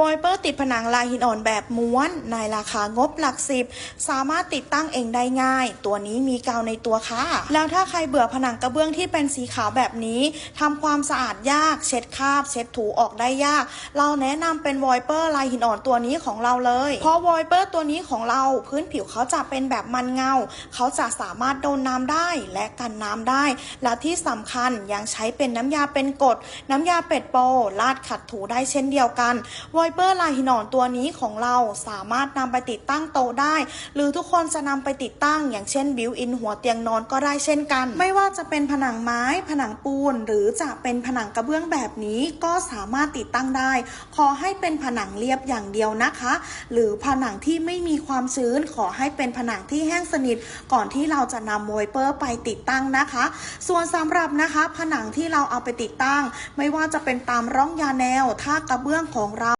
วอยเปอร์ติดผนังลายหินอ่อนแบบม้วนในราคางบหลักสิบ สามารถติดตั้งเองได้ง่าย ตัวนี้มีกาวในตัวค่ะ แล้วถ้าใครเบื่อผนังกระเบื้องที่เป็นสีขาวแบบนี้ทำความสะอาดยาก เช็ดคราบ เช็ดถูออกได้ยาก เราแนะนำเป็นวอยเปอร์ลายหินอ่อนตัวนี้ของเราเลย เพราะวอยเปอร์ตัวนี้ของเราพื้นผิวเขาจะเป็นแบบมันเงา เขาจะสามารถโดนน้ำได้และกันน้ำได้ และที่สำคัญยังใช้เป็นน้ำยาเป็นกรดน้ำยาเป็ดโปลาดขัดถูได้เช่นเดียวกันวอยเปอร์ลายหินอ่อนตัวนี้ของเราสามารถนำไปติดตั้งโต๊ะได้ หรือทุกคนจะนำไปติดตั้ง อย่างเช่นบิวอินหัวเตียงนอนก็ได้เช่นกัน ไม่ว่าจะเป็นผนังไม้ ผนังปูน หรือจะเป็นผนังกระเบื้องแบบนี้ก็สามารถติดตั้งได้ ขอให้เป็นผนังเรียบอย่างเดียวนะคะ หรือผนังที่ไม่มีความชื้น ขอให้เป็นผนังที่แห้งสนิท ก่อนที่เราจะนำวอยเปอร์ไปติดตั้งนะคะ ส่วนสำหรับนะคะ ผนังที่เราเอาไปติดตั้ง ไม่ว่าจะเป็นตามร่องยาแนว ถ้ากระเบื้องของเรา